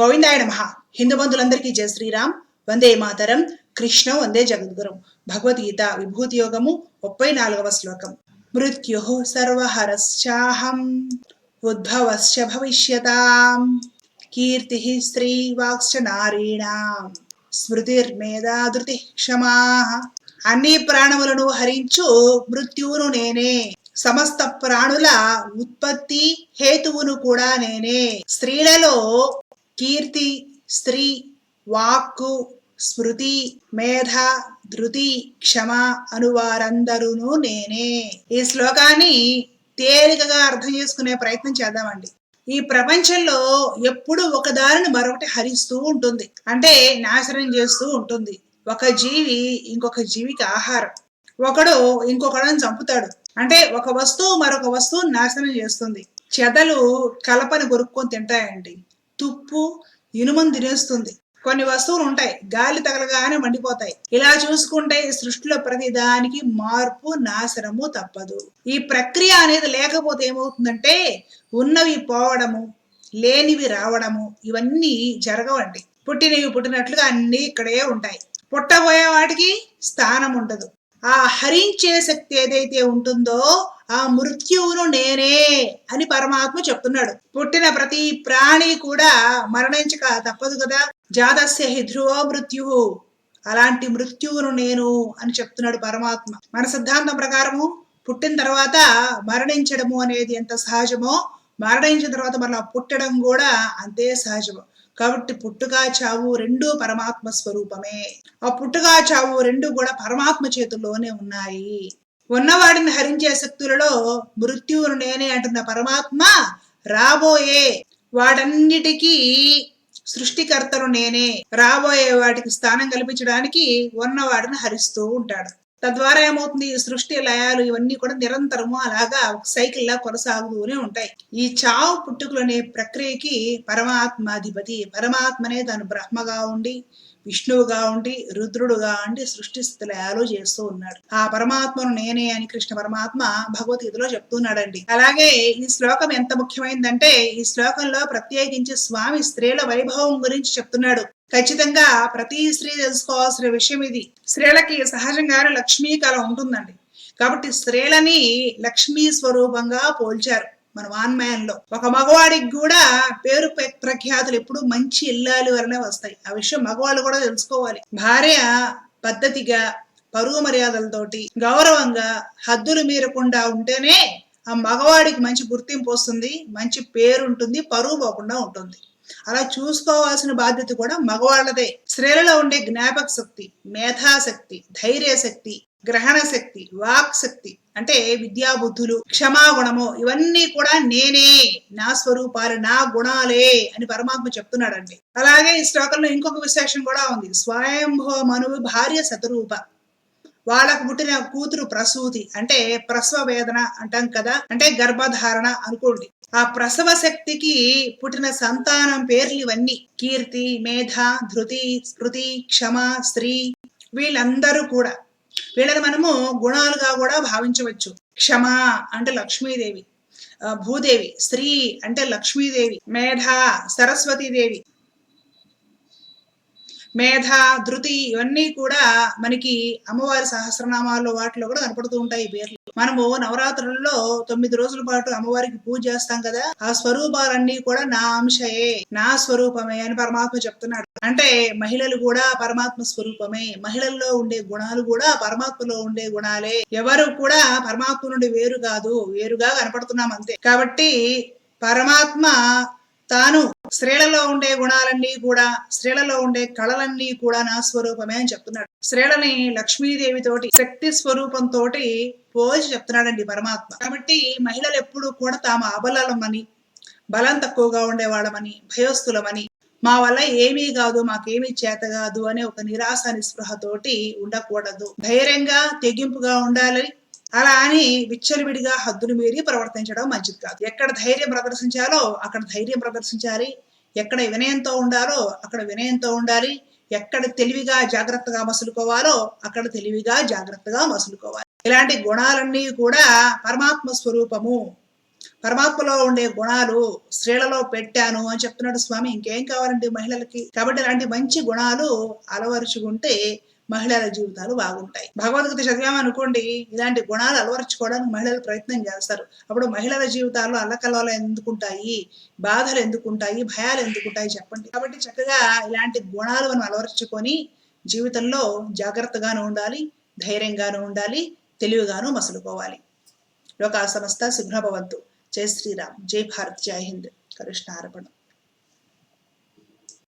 గోవిందాయ నమ. హిందూ బంధులందరికీ జయ శ్రీరామ్. వందే మాతరం. కృష్ణ వందే జగద్గురం. భగవద్గీత విభూతి యోగము ముప్పై నాలుగవ శ్లోకం. మృత్యు సర్వహరశ్చాహం. ఉద్భవశ్చ భవిష్యతాం. కీర్తి స్త్రీ నారీణాం. స్మృతిర్మేధాధృతి క్షమా. అన్ని ప్రాణములను హరించు మృత్యువును నేనే. సమస్త ప్రాణుల ఉత్పత్తి హేతువును కూడా నేనే. స్త్రీలలో కీర్తి స్త్రీ వాక్కు స్మృతి మేధ ధృతి క్షమ అనువారందరూను నేనే. ఈ శ్లోకాన్ని తేలికగా అర్థం చేసుకునే ప్రయత్నం చేద్దామండి. ఈ ప్రపంచంలో ఎప్పుడు ఒక దారిని మరొకటి హరిస్తూ ఉంటుంది. అంటే నాశనం చేస్తూ ఉంటుంది. ఒక జీవి ఇంకొక జీవికి ఆహారం. ఒకడు ఇంకొకడని చంపుతాడు. అంటే ఒక వస్తువు మరొక వస్తువు నాశనం చేస్తుంది. చెదలు కలపని కొరుక్కొని తింటాయండి. తుప్పు ఇనుమను తినేస్తుంది. కొన్ని వస్తువులు ఉంటాయి. గాలి తగలగానే మండిపోతాయి. ఇలా చూసుకుంటే ఈ సృష్టిలో ప్రతి దానికి మార్పు నాశనము తప్పదు. ఈ ప్రక్రియ అనేది లేకపోతే ఏమవుతుందంటే ఉన్నవి పోవడము లేనివి రావడము ఇవన్నీ జరగవండి. పుట్టినవి పుట్టినట్లుగా అన్ని ఇక్కడే ఉంటాయి. పుట్టబోయే వాటికి స్థానం ఉండదు. ఆ హరించే శక్తి ఏదైతే ఉంటుందో ఆ మృత్యువును నేనే అని పరమాత్మ చెప్తున్నాడు. పుట్టిన ప్రతి ప్రాణి కూడా మరణించక తప్పదు కదా. జాతస్య హి ధ్రువో అలాంటి మృత్యువును నేను అని చెప్తున్నాడు పరమాత్మ. మన సిద్ధాంతం ప్రకారము పుట్టిన తర్వాత మరణించడము అనేది ఎంత సహజమో మరణించిన తర్వాత మరలా పుట్టడం కూడా అంతే సహజము. కాబట్టి పుట్టుక చావు రెండు పరమాత్మ స్వరూపమే. ఆ పుట్టుక చావు రెండు కూడా పరమాత్మ చేతుల్లోనే ఉన్నాయి. ఉన్నవాడిని హరించే శక్తులలో మృత్యువును నేనే అంటున్న పరమాత్మ రాబోయే వాటన్నిటికీ సృష్టికర్తను నేనే. రాబోయే వాటికి స్థానం కల్పించడానికి ఉన్నవాడిని హరిస్తూ ఉంటాడు. తద్వారా ఏమవుతుంది? ఈ సృష్టి లయాలు ఇవన్నీ కూడా నిరంతరము అలాగా ఒక సైకిల్ లా కొనసాగుతూనే ఉంటాయి. ఈ చావు పుట్టుకులు అనే ప్రక్రియకి పరమాత్మాధిపతి. పరమాత్మనే తను బ్రహ్మగా ఉండి విష్ణువుగా ఉండి రుద్రుడుగా ఉండి సృష్టి స్థితిలయాలు చేస్తూ ఉన్నాడు. ఆ పరమాత్మను నేనే అని కృష్ణ పరమాత్మ భగవద్గీతలో చెప్తున్నాడండి. అలాగే ఈ శ్లోకం ఎంత ముఖ్యమైందంటే ఈ శ్లోకంలో ప్రత్యేకించి స్వామి స్త్రీల వైభవం గురించి చెప్తున్నాడు. ఖచ్చితంగా ప్రతి స్త్రీ తెలుసుకోవాల్సిన విషయం ఇది. స్త్రీలకి సహజంగానే లక్ష్మీ కళ ఉంటుందండి. కాబట్టి స్త్రీలని లక్ష్మీ స్వరూపంగా పోల్చారు మన వాన్మయంలో. ఒక మగవాడికి కూడా పేరు ప్రఖ్యాతులు ఎప్పుడు మంచి ఇల్లాలు వలనే వస్తాయి. ఆ విషయం మగవాళ్ళు కూడా తెలుసుకోవాలి. భార్య పద్ధతిగా పరువు మర్యాదలతోటి గౌరవంగా హద్దులు మీరకుండా ఉంటేనే ఆ మగవాడికి మంచి గుర్తింపు వస్తుంది మంచి పేరు ఉంటుంది పరువు పోకుండా ఉంటుంది. అలా చూసుకోవాల్సిన బాధ్యత కూడా మగవాళ్ళదే. స్త్రీలలో ఉండే జ్ఞాపక శక్తి మేధాశక్తి ధైర్య శక్తి గ్రహణ శక్తి వాక్ శక్తి అంటే విద్యాబుద్ధులు క్షమాగుణము ఇవన్నీ కూడా నేనే నా స్వరూపాలు నా గుణాలే అని పరమాత్మ చెప్తున్నాడండి. అలాగే ఈ శ్లోకంలో ఇంకొక విశేషం కూడా ఉంది. స్వయంభవ మనువు భార్య శతరూప. వాళ్ళకు పుట్టిన కూతురు ప్రసూతి అంటే ప్రసవ వేదన అంటాం కదా అంటే గర్భధారణ అనుకోండి. ఆ ప్రసవ శక్తికి పుట్టిన సంతానం పేర్లు ఇవన్నీ. కీర్తి మేధ ధృతి స్మృతి క్షమ స్త్రీ వీళ్ళందరూ కూడా. వీళ్ళని మనము గుణాలుగా కూడా భావించవచ్చు. క్షమ అంటే లక్ష్మీదేవి. భూదేవి. స్త్రీ అంటే లక్ష్మీదేవి. మేధ సరస్వతీదేవి. మేధ ధృతి ఇవన్నీ కూడా మనకి అమ్మవారి సహస్రనామాల్లో వాటిలో కూడా కనపడుతూ ఉంటాయి పేర్లు. మనము నవరాత్రుల్లో తొమ్మిది రోజుల పాటు అమ్మవారికి పూజ చేస్తాం కదా ఆ స్వరూపాలన్నీ కూడా నా అంశయే నా స్వరూపమే అని పరమాత్మ చెప్తున్నాడు. అంటే మహిళలు కూడా పరమాత్మ స్వరూపమే మహిళల్లో ఉండే గుణాలు కూడా పరమాత్మలో ఉండే గుణాలే. ఎవరు కూడా పరమాత్మ నుండి వేరు కాదు వేరుగా కనపడుతున్నాం అంతే. కాబట్టి పరమాత్మ తాను స్త్రీలలో ఉండే గుణాలన్నీ కూడా స్త్రీలలో ఉండే కళలన్నీ కూడా నా స్వరూపమే అని చెప్తున్నాడు. స్త్రీలని లక్ష్మీదేవితోటి శక్తి స్వరూపంతో పోల్చి చెప్తున్నాడండి పరమాత్మ. కాబట్టి మహిళలు ఎప్పుడు కూడా తాము అబలమని బలం తక్కువగా ఉండేవాళ్ళమని భయస్థులమని మా వల్ల ఏమీ కాదు మాకేమీ చేత కాదు అనే ఒక నిరాశ నిస్పృహతోటి ఉండకూడదు. ధైర్యంగా తెగింపుగా ఉండాలని అలా అని విచ్చలవిడిగా హద్దులు మీరి ప్రవర్తించడం మంచిది కాదు. ఎక్కడ ధైర్యం ప్రదర్శించాలో అక్కడ ధైర్యం ప్రదర్శించాలి. ఎక్కడ వినయంతో ఉండాలో అక్కడ వినయంతో ఉండాలి. ఎక్కడ తెలివిగా జాగ్రత్తగా మసులుకోవాలో అక్కడ తెలివిగా జాగ్రత్తగా మసులుకోవాలి. ఇలాంటి గుణాలన్నీ కూడా పరమాత్మ స్వరూపము. పరమాత్మలో ఉండే గుణాలు స్త్రీలలో పెట్టాను అని చెప్తున్నాడు స్వామి. ఇంకేం కావాలండి మహిళలకి? కాబట్టి ఇలాంటి మంచి గుణాలు అలవరుచుకుంటే మహిళల జీవితాలు బాగుంటాయి. భగవద్గీత చదివామనుకోండి ఇలాంటి గుణాలు అలవరుచుకోవడానికి మహిళలు ప్రయత్నం చేస్తారు. అప్పుడు మహిళల జీవితాలు అల్లకలవలు ఎందుకుంటాయి? బాధలు ఎందుకుంటాయి? భయాలు ఎందుకుంటాయి చెప్పండి. కాబట్టి చక్కగా ఇలాంటి గుణాలు మనం అలవరుచుకొని జీవితంలో జాగ్రత్తగాను ఉండాలి ధైర్యంగాను ఉండాలి తెలివిగాను మసులుకోవాలి. లోకా సమస్త శుభ్రభవంతు. జై శ్రీరామ్. జై భారత్. జై హింద్. కృష్ణార్పణం